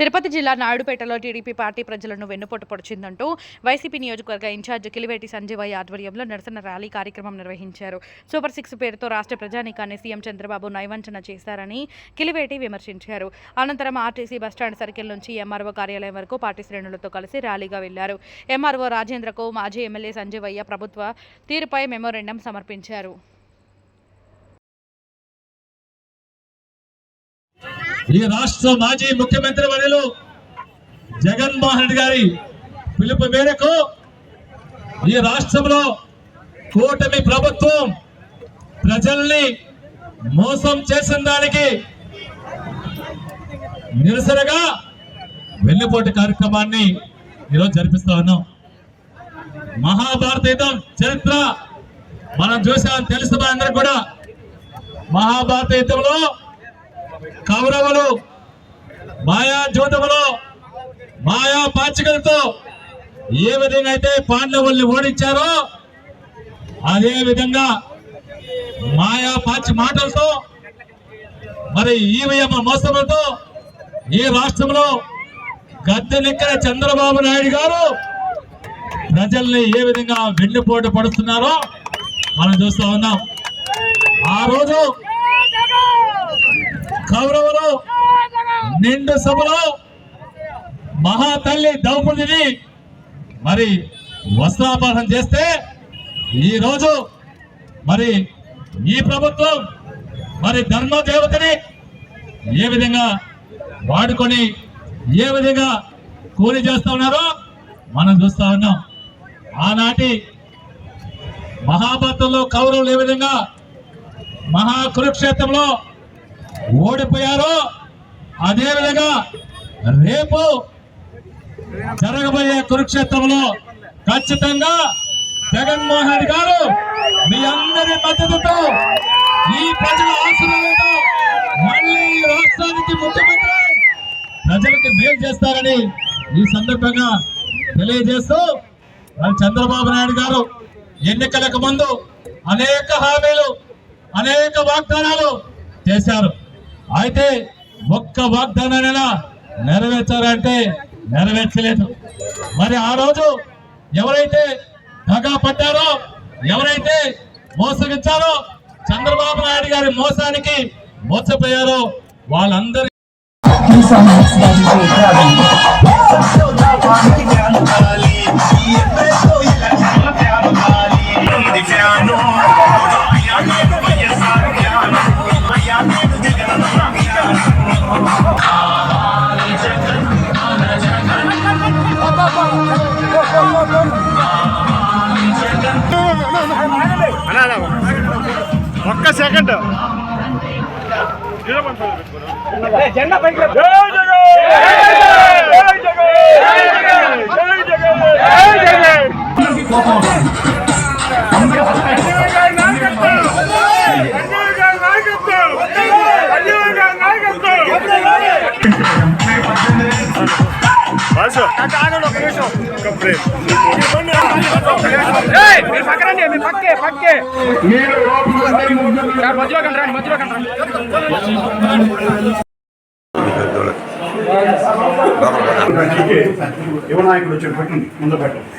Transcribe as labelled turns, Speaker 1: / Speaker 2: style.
Speaker 1: తిరుపతి జిల్లా నాయుడుపేటలో TDP party ప్రజలను వెన్నుపోటు పొడిచిందంటూ వైసీపీ నియోజకవర్గ ఇన్ఛార్జ్ కిలివేటి సంజీవయ్య ఆధ్వర్యంలో నిరసన ర్యాలీ కార్యక్రమం నిర్వహించారు. సూపర్ సిక్స్ పేరుతో రాష్ట్ర ప్రజానీకాన్ని సీఎం చంద్రబాబు నైవంచన చేశారని కిలివేటి విమర్శించారు. అనంతరం ఆర్టీసీ బస్టాండ్ సర్కిల్ నుంచి ఎంఆర్ఓ కార్యాలయం వరకు పార్టీ శ్రేణులతో కలిసి ర్యాలీగా వెళ్ళారు. ఎంఆర్ఓ రాజేంద్రకు మాజీ ఎమ్మెల్యే సంజీవయ్య ప్రభుత్వ తీరుపై మెమోరెండం సమర్పించారు.
Speaker 2: ఈ రాష్ట్ర మాజీ ముఖ్యమంత్రి వర్యులు జగన్మోహన్ రెడ్డి గారి పిలుపు మేరకు ఈ రాష్ట్రంలో కూటమి ప్రభుత్వం ప్రజల్ని మోసం చేసిన దానికి నిరసనగా వెన్నుపోటు కార్యక్రమాన్ని ఈరోజు జరిపిస్తా ఉన్నాం. మహాభారత యుద్ధం చరిత్ర మనం చూసాం తెలుసు మన అందరికి కూడా. మహాభారత యుద్ధంలో కౌరవులు మాయా జూతములు మాయా పాచికలతో ఏ విధంగా అయితే పాండవుల్ని ఓడించారో అదే విధంగా మాయా పాచి మాటలతో మరి ఈవీఎం మోసములతో ఈ రాష్ట్రంలో గద్దెనెక్కిన చంద్రబాబు నాయుడు గారు ప్రజల్ని ఏ విధంగా వెన్నుపోటు పడుతున్నారో మనం చూస్తా ఉన్నాం. ఆ రోజు కౌరవులు నిండు సభలో మహాతల్లి ద్రౌపదిని మరి వస్త్రాపహరణ చేస్తే ఈ రోజు మరి ఈ ప్రభుత్వం మరి ధర్మదేవతని ఏ విధంగా వాడుకొని ఏ విధంగా కూలి చేస్తూ ఉన్నారో మనం చూస్తా ఉన్నాం. ఆనాటి మహాభారతంలో కౌరవులు ఏ విధంగా మహాకురుక్షేత్రంలో ఓడిపోయారో అదే విధంగా రేపు జరగబోయే కురుక్షేత్రంలో ఖచ్చితంగా జగన్మోహన్ గారు మీ అందరి మద్దతుతో ఈ ప్రజల ఆశీర్వాదంతో మళ్ళీ ఈ రాష్ట్రానికి ముఖ్యమంత్రి ప్రజలకు మేలు చేస్తారని ఈ సందర్భంగా తెలియజేస్తూ చంద్రబాబు నాయుడు గారు ఎన్నికలకు ముందు అనేక హామీలు అనేక వాగ్దానాలు చేశారు. అయితే ఒక్క వాగ్దానానైనా నెరవేర్చారంటే నెరవేర్చలేదు. మరి ఆ రోజు ఎవరైతే దగా పడ్డారో ఎవరైతే మోసగించారో చంద్రబాబు నాయుడు గారి మోసానికి మోసపోయారో వాళ్ళందరి
Speaker 3: ఒక్క సెకండ్. జెండా పైకి మధ్యలో కండి రండి మధ్యలో కండి
Speaker 4: యువ నాయకుడు వచ్చి పెట్టండి ముందు పెట్టండి.